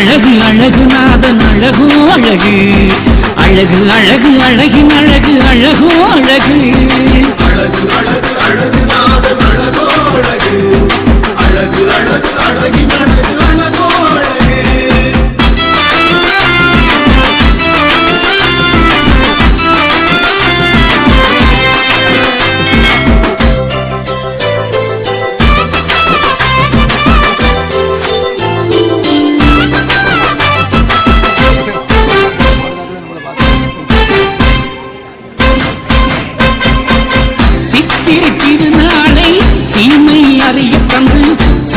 அழகு அழகு நாதன் அழகோ அழகு. அழகு அழகு அழகின் அழகு அழகோ அழகு. அழகு அழகு அழகு நாதன் அழகோ அழகு. அழகு அழகு அழகின் அழகு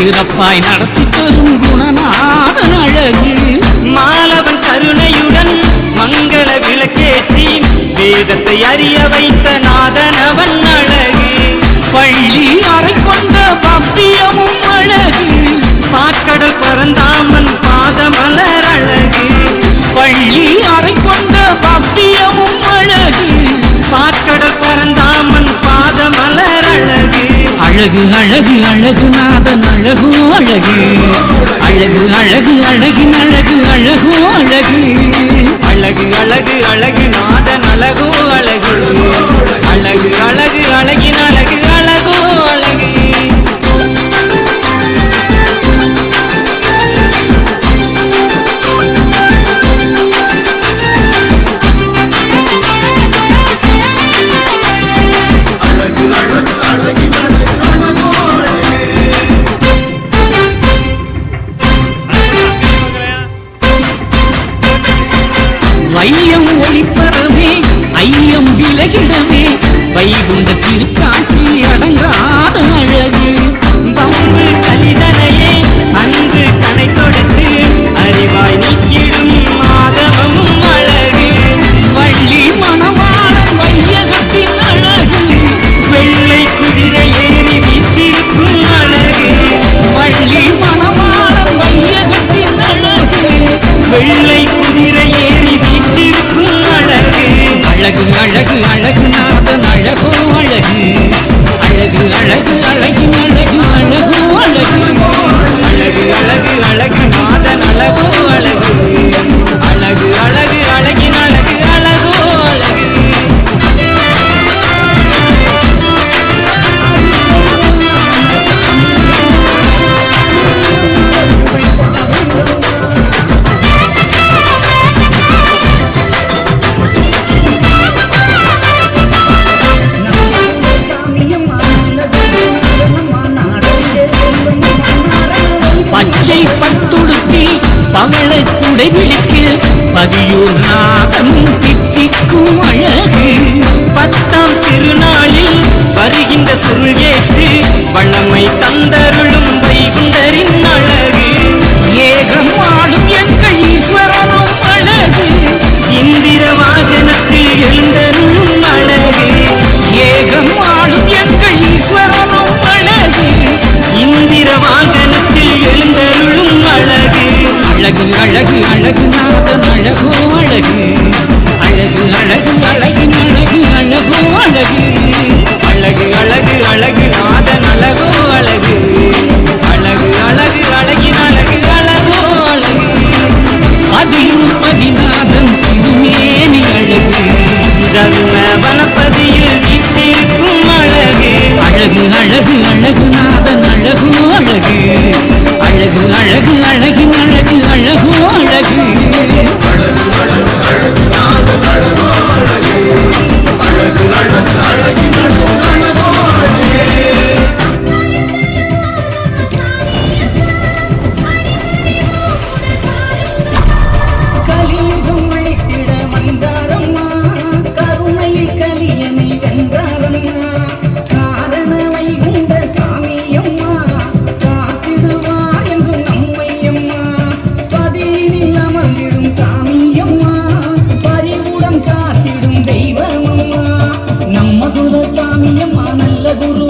சிறப்பாய் நடத்தி தரும் குணநாதன் அழகு. மாலவன் கருணையுடன் மங்கள விளக்கேற்றி வேதத்தை அறிய வைத்த நாதனவன் அழகு. பள்ளி அறை கொண்ட பப்பியமும் அழகு. பாற்கடல் பரந்தாமன் பாதமலர் அழகு. பள்ளி அறை கொண்ட பப்பியமும் அழகு. பாற்கடல் அழகு அழகு அழகு நாதன் அழகோ அழகு. அழகு அழகு அழகின் அழகு அழகோ அழகு. அழகு அழகு அழகு நாதன் அழகோ அழகு. அழகு அழகு பவள குடை விழிக்கு பதியூர் நாதன் அழகு அழகு அழகு அழகின் அழகு அழகு அழகு அழகு அழகு நாத duro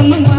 Come on.